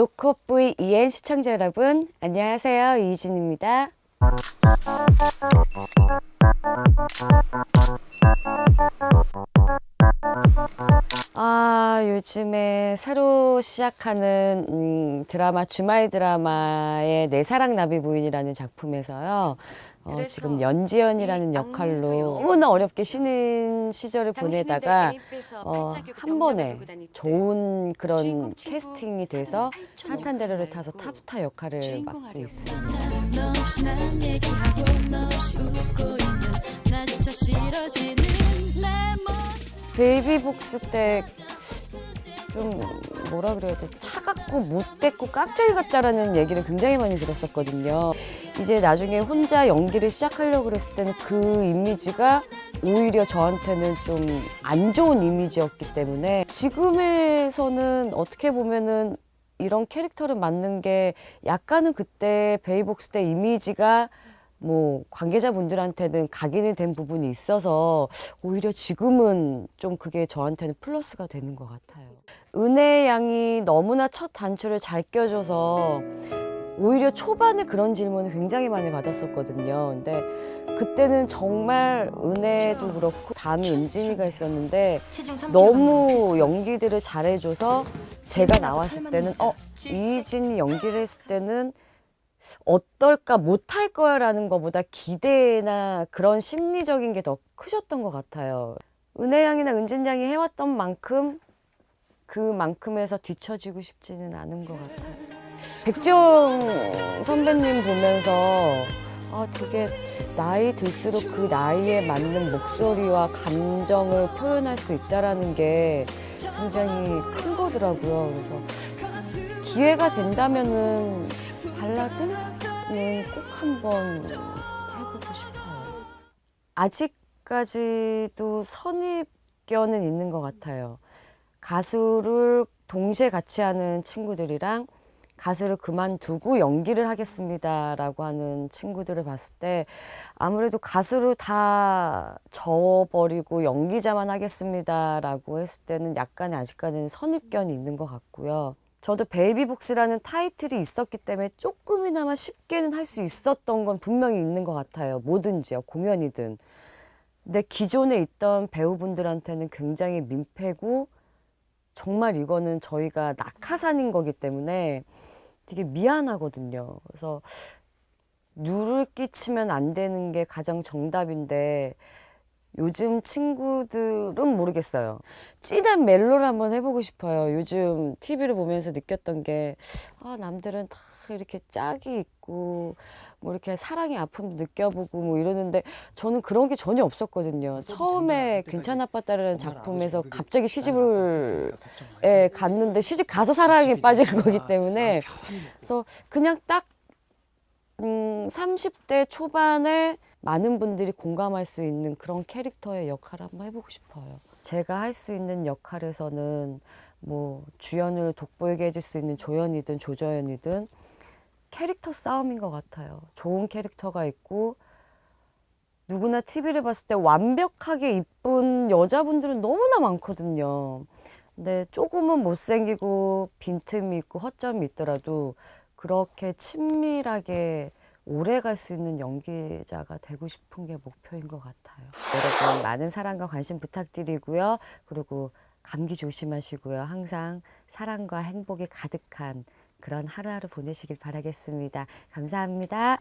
노코브이 EN 시청자 여러분, 안녕하세요. 이진입니다. 아, 요즘에 새로 시작하는 음, 드라마, 주말 드라마의 내 사랑 나비 부인이라는 작품에서요. 어, 그래서 지금 연지연이라는 이 역할로 너무나 어렵게 쉬는 시절을 보내다가 어, 한 번에 좋은 그런 캐스팅이 돼서 사랑 8천 탄탄대로를 역할을 타서 탑스타 역할을 맡고 모습. 베이비복스 때 좀 뭐라 그래야 돼 차갑고 못됐고 깍쟁이 같다라는 얘기를 굉장히 많이 들었었거든요. 이제 나중에 혼자 연기를 시작하려고 그랬을 때는 그 이미지가 오히려 저한테는 좀 안 좋은 이미지였기 때문에 지금에서는 어떻게 보면은 이런 캐릭터를 맡는 게 약간은 그때 베이복스 때 이미지가 뭐 관계자분들한테는 각인이 된 부분이 있어서 오히려 지금은 좀 그게 저한테는 플러스가 되는 것 같아요. 은혜 양이 너무나 첫 단추를 잘 껴줘서 오히려 초반에 그런 질문을 굉장히 많이 받았었거든요. 근데 그때는 정말 은혜도 그렇고 다음에 은진이가 있었는데 너무 연기들을 잘해줘서 제가 나왔을 때는 어 이진이 연기를 했을 때는 어떨까 못할 거야라는 것보다 기대나 그런 심리적인 게 더 크셨던 것 같아요. 은혜 양이나 은진 양이 해왔던 만큼 그만큼에서 뒤처지고 싶지는 않은 것 같아요. 백지영 선배님 보면서 아, 되게 나이 들수록 그 나이에 맞는 목소리와 감정을 표현할 수 있다라는 게 굉장히 큰 거더라고요. 그래서 기회가 된다면은 발라드는 꼭 한번 해보고 싶어요. 아직까지도 선입견은 있는 것 같아요. 가수를 동시에 같이 하는 친구들이랑 가수를 그만두고 연기를 하겠습니다라고 하는 친구들을 봤을 때 아무래도 가수를 다 접어버리고 연기자만 하겠습니다라고 했을 때는 약간의 아직까지는 선입견이 있는 것 같고요. 저도 베이비복스라는 타이틀이 있었기 때문에 조금이나마 쉽게는 할 수 있었던 건 분명히 있는 것 같아요. 뭐든지요. 공연이든. 근데 기존에 있던 배우분들한테는 굉장히 민폐고 정말 이거는 저희가 낙하산인 거기 때문에 되게 미안하거든요. 그래서 누를 끼치면 안 되는 게 가장 정답인데 요즘 친구들은 모르겠어요. 찐한 멜로를 한번 해보고 싶어요. 요즘 TV를 보면서 느꼈던 게, 아, 남들은 다 이렇게 짝이 있고, 뭐 이렇게 사랑의 아픔도 느껴보고 뭐 이러는데, 저는 그런 게 전혀 없었거든요. 처음에 괜찮아 빠따라는 작품에서 갑자기 시집을 예, 갔는데, 시집 가서 사랑에 빠진 거기 때문에, 그래서 그냥 딱 음, 30대 초반에 많은 분들이 공감할 수 있는 그런 캐릭터의 역할을 한번 해보고 싶어요. 제가 할 수 있는 역할에서는 뭐 주연을 돋보이게 해줄 수 있는 조연이든 조조연이든 캐릭터 싸움인 것 같아요. 좋은 캐릭터가 있고 누구나 TV를 봤을 때 완벽하게 이쁜 여자분들은 너무나 많거든요. 근데 조금은 못생기고 빈틈이 있고 허점이 있더라도 그렇게 친밀하게 오래 갈 수 있는 연기자가 되고 싶은 게 목표인 것 같아요. 여러분 많은 사랑과 관심 부탁드리고요. 그리고 감기 조심하시고요. 항상 사랑과 행복이 가득한 그런 하루하루 보내시길 바라겠습니다. 감사합니다.